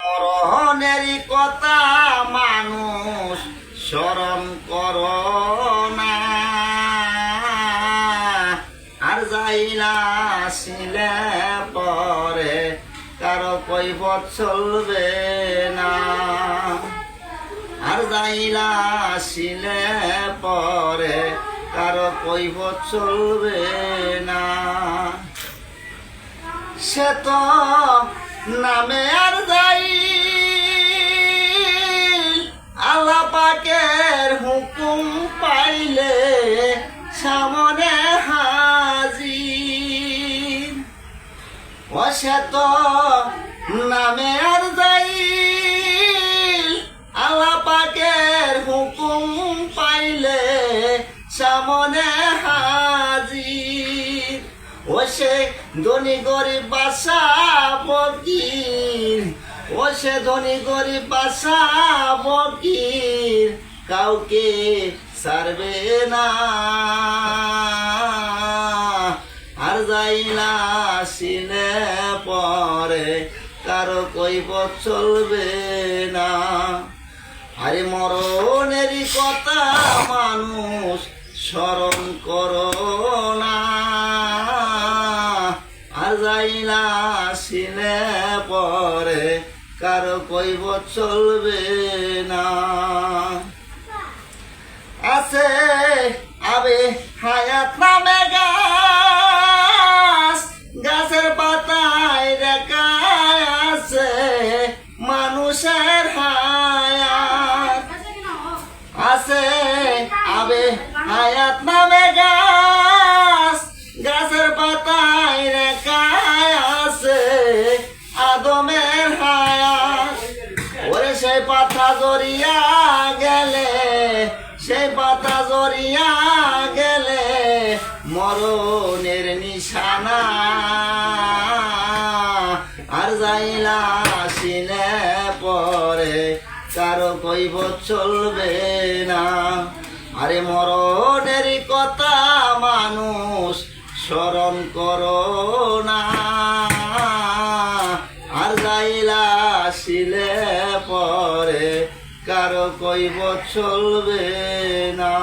মরণেরই কথা মানুষ স্মরণ কর আর যাইলা শিলে পরে কারও কৈবত চলবে না। আর যাইলা শিলে পরে কারও কৈবত চলবে না। সে তো নামে আর আল্লাহ পাকের হুকুম পাইলে সামনে হাজির। ও সে তো নামে আর যাই আল্লাহ পাকের হুকুম পাইলে সামনে হাজির। ও সে ধনী গরিব বাসা ও সে ধনী গরিব বাসা ফকির কাউকে সারবে না। আর যাইলা সিনে পরে, কারও কইব চলবে না। আরে মরণেরই কথা মানুষ স্মরণ করো না। আর যাইলা সিনে পরে কারও কইব চলবে না? আছে আবে হায়াত নামে গাছ গাছের পাতায় দেখায় আছে মানুষের হায়াত। আছে আবে হায়াত নামে গাছ আদমের হায়াত ওরে সেই পাতা জড়িয়া গেলে, সেই পাতা জড়িয়া গেলে মরণের নিশানা। আর যাইলা সিনে পরে কারও কইব চলবে না। আরে মরণের কথা মানুষ স্মরণ করো না আর যাইলা শিলে পরে কারও কইব চলবে না।